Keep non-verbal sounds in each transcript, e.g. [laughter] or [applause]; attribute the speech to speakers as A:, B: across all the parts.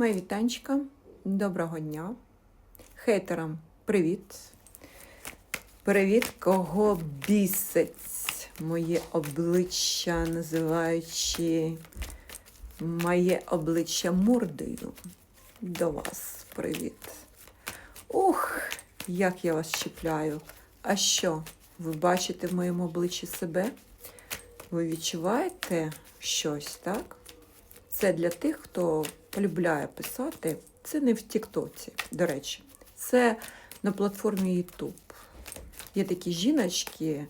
A: Мої вітанчика, доброго дня. Хейтерам привіт. Привіт, кого бісить моє обличчя, називаючи моє обличчя мордою. До вас привіт. Ух, як я вас чіпляю. А що? Ви бачите в моєму обличчі себе? Ви відчуваєте щось, так? Це для тих, хто полюбляє писати. Це не в Тіктоці, до речі. Це на платформі YouTube. Є такі жіночки,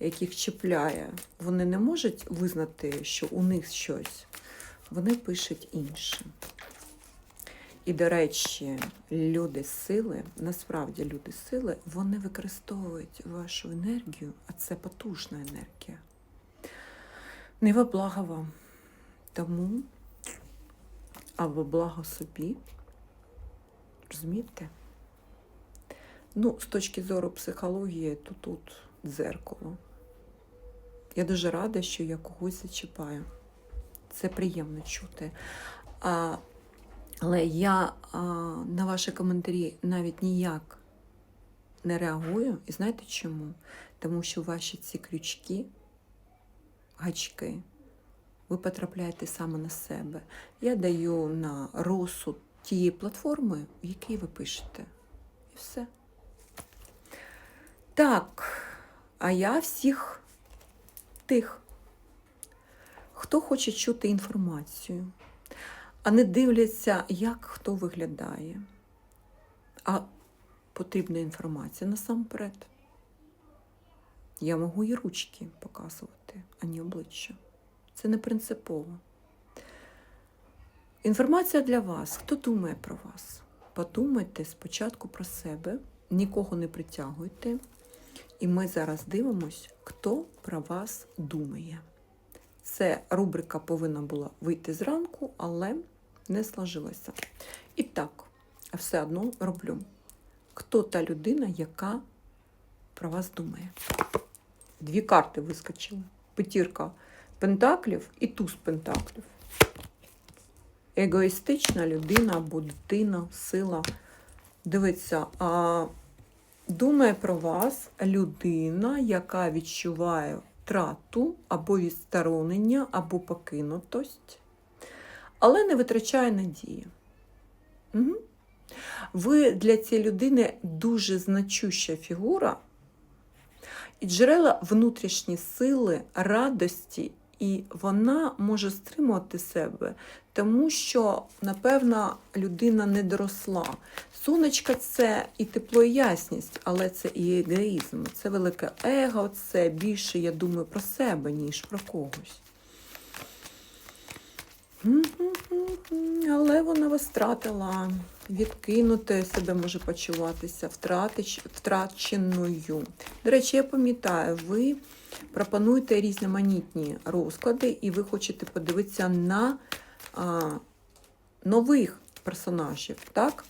A: яких чіпляє. Вони не можуть визнати, що у них щось. Вони пишуть інше. І, до речі, люди сили, насправді люди сили, вони використовують вашу енергію, а це потужна енергія. Не во благо вам. Тому, а во благо собі. Розумієте? Ну, з точки зору психології, то тут дзеркало. Я дуже рада, що я когось зачіпаю. Це приємно чути. А, але я а, на ваші коментарі навіть ніяк не реагую. І знаєте чому? Тому що ваші ці крючки, гачки, ви потрапляєте саме на себе. Я даю на розсуд тієї платформи, в якій ви пишете. І все. Так, а я всіх тих, хто хоче чути інформацію, а не дивляться, як хто виглядає. А потрібна інформація насамперед. Я можу і ручки показувати, а не обличчя. Це не принципово. Інформація для вас. Хто думає про вас? Подумайте спочатку про себе, нікого не притягуйте. І ми зараз дивимось, хто про вас думає. Це рубрика повинна була вийти зранку, але не сложилася. І так, все одно роблю. Хто та людина, яка про вас думає? Дві карти вискочили. Петірка пентаклів і туз пентаклів. Егоїстична людина або дитина, сила. Дивіться, а думає про вас людина, яка відчуває втрату або відсторонення, або покинутость, але не витрачає надії. Угу. Ви для цієї людини дуже значуща фігура і джерела внутрішні сили, радості, і вона може стримувати себе, тому що, напевно, людина не доросла. Сонечка це і тепло, і ясність, але це і егоїзм, це велике его, це більше, я думаю, про себе, ніж про когось. Але вона вас втратила, відкинути себе може почуватися, втраченою. До речі, я пам'ятаю, ви пропонуєте різноманітні розклади, і ви хочете подивитися на а, нових персонажів. так?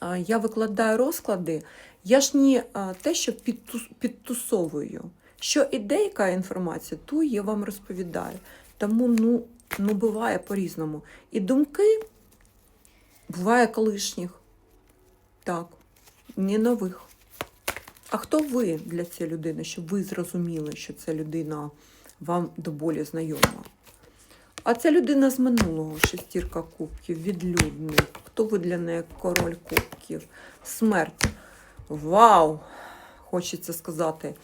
A: А, я викладаю розклади, я ж не а, те, що підтус, підтусовую. Що і деяка інформація, ту я вам розповідаю. Тому, ну, ну буває по-різному. І думки буває колишніх. Так, не нових. А хто ви для цієї людини, щоб ви зрозуміли, що ця людина вам до болі знайома? А ця людина з минулого шестірка кубків, відлюдник. Хто ви для неї король кубків? Смерть. Вау! Хочеться сказати.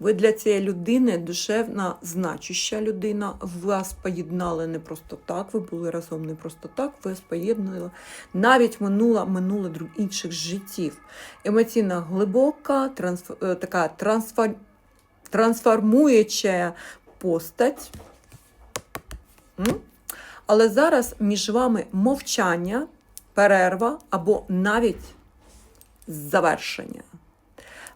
A: Ви для цієї людини душевна, значуща людина. Вас поєднали не просто так, ви були разом не просто так, вас поєднали навіть минула минуле інших життів. Емоційна глибока, трансф... е, така трансфор... трансформуюча постать. Але зараз між вами мовчання, перерва або навіть завершення.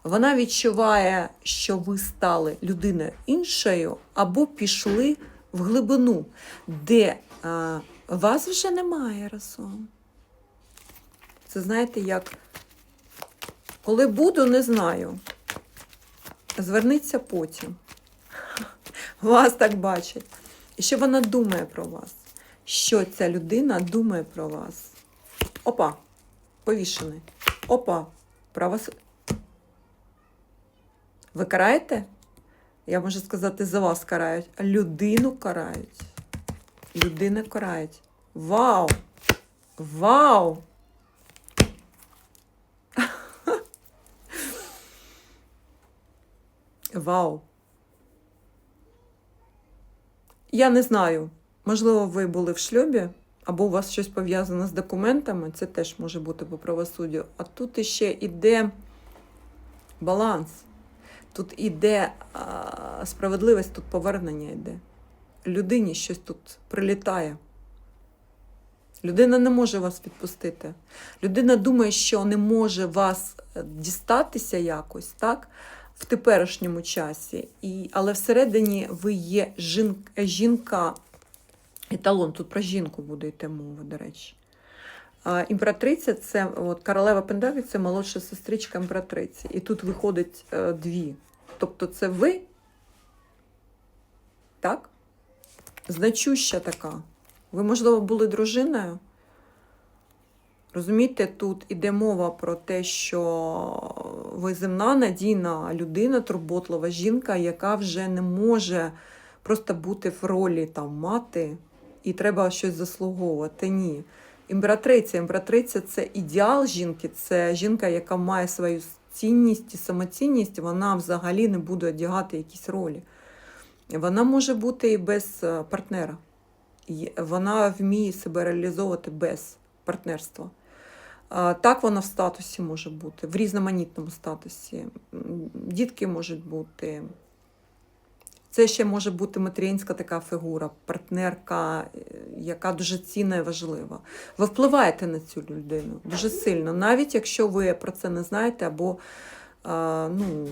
A: Вона відчуває, що ви стали людиною іншою, або пішли в глибину, де а, вас вже немає разом. Це знаєте, як коли буду, не знаю. Зверніться потім. [laughs] Вас так бачать. І що вона думає про вас? що ця людина думає про вас. Опа, повішений. Опа, правос... Ви караєте? Я можу сказати, за вас карають. Людину карають. Людина карають. Вау! Вау! Вау! Я не знаю. Можливо, ви були в шлюбі, або у вас щось пов'язане з документами, це теж може бути по правосуддю. А тут іще іде баланс. Тут іде справедливість, тут повернення йде. Людині щось тут прилітає. Людина не може вас відпустити. Людина думає, що не може вас е, дістатися якось, так? В теперішньому часі. І, але всередині ви є жін, жінка, еталон, тут про жінку буде йти мова, до речі. Імператриця це от, королева Пентаклі це молодша сестричка імператриці. І тут виходить е, дві. Тобто це ви, так? Значуща така. Ви, можливо, були дружиною. Розумієте, тут іде мова про те, що ви земна надійна людина, турботлива жінка, яка вже не може просто бути в ролі там мати, і треба щось заслуговувати. Ні. Імператриця. Імператриця це ідеал жінки, це жінка, яка має свою цінність і самоцінність, вона взагалі не буде одягати якісь ролі. Вона може бути і без е, партнера. Вона вміє себе реалізовувати без партнерства. Так вона в статусі може бути, в різноманітному статусі. Дітки можуть бути. Це ще може бути материнська така фігура, партнерка, е, яка дуже цінна і важлива. Ви впливаєте на цю людину дуже сильно, навіть якщо ви про це не знаєте, або ну,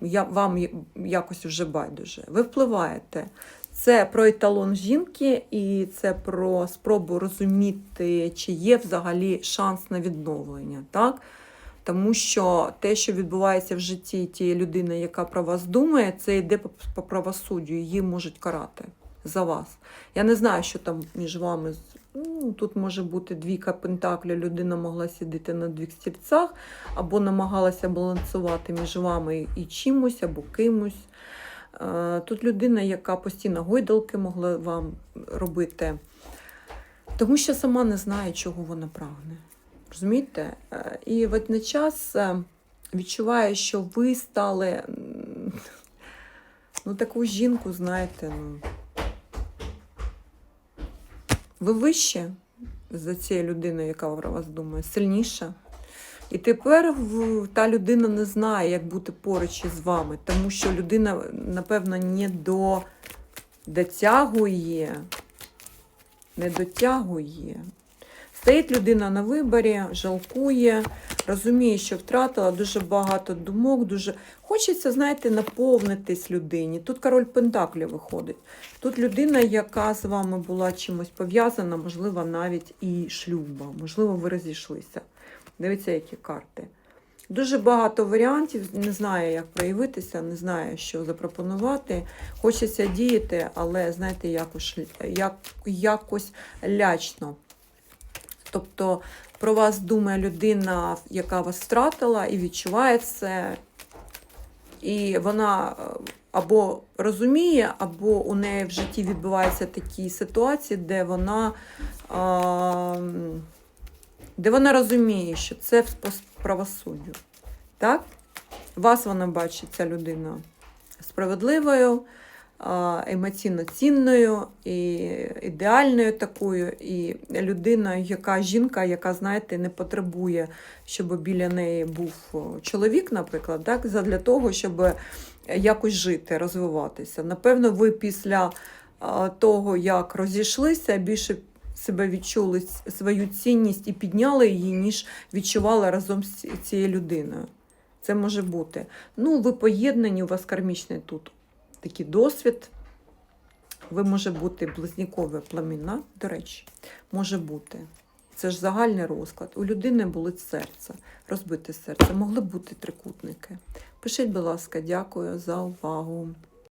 A: я, вам якось вже байдуже. Ви впливаєте. Це про еталон жінки, і це про спробу розуміти, чи є взагалі шанс на відновлення. Так? Тому що те, що відбувається в житті тієї людини, яка про вас думає, це йде по, правосуддю, її можуть карати за вас. Я не знаю, що там між вами. Ну, тут може бути двійка пентаклів, людина могла сидіти на двох стільцях, або намагалася балансувати між вами і чимось, або кимось. Е, Тут людина, яка постійно гойдалки могла вам робити, тому що сама не знає, чого вона прагне. Розумієте? Е, І водночас е, відчуває, що ви стали ну, таку жінку, знаєте, ну, ви вище за цією людиною, яка про вас думає, сильніша. І тепер та людина не знає, як бути поруч із вами, тому що людина, напевно, не до, дотягує, не дотягує. Стоїть людина на виборі, жалкує, розуміє, що втратила дуже багато думок, дуже хочеться, знаєте, наповнитись людині. Тут король Пентаклів виходить. Тут людина, яка з вами була чимось пов'язана, можливо, навіть і шлюба, можливо, ви розійшлися. Дивіться, які карти. Дуже багато варіантів, не знаю, як проявитися, не знаю, що запропонувати. Хочеться діяти, але знаєте, якось, як, якось лячно. Тобто про вас думає людина, яка вас втратила, і відчуває це. І вона е, або розуміє, або у неї в житті відбуваються такі ситуації, де вона, а, де вона розуміє, що це правосуддю. Так? Вас вона бачить, ця людина справедливою, емоційно цінною, і ідеальною такою, і людиною, яка жінка, яка, знаєте, не потребує, щоб біля неї був чоловік, наприклад, так, для того, щоб якось жити, розвиватися. Напевно, ви після того, як розійшлися, більше себе відчули свою цінність і підняли її, ніж відчували разом з цією людиною. Це може бути. Ну, ви поєднані, у вас кармічний тут такий досвід. Ви може бути близнікове пламінна, до речі, може бути. Це ж загальний розклад. У людини болить серце, розбите серце, могли бути трикутники. Пишіть, будь ласка, дякую за увагу.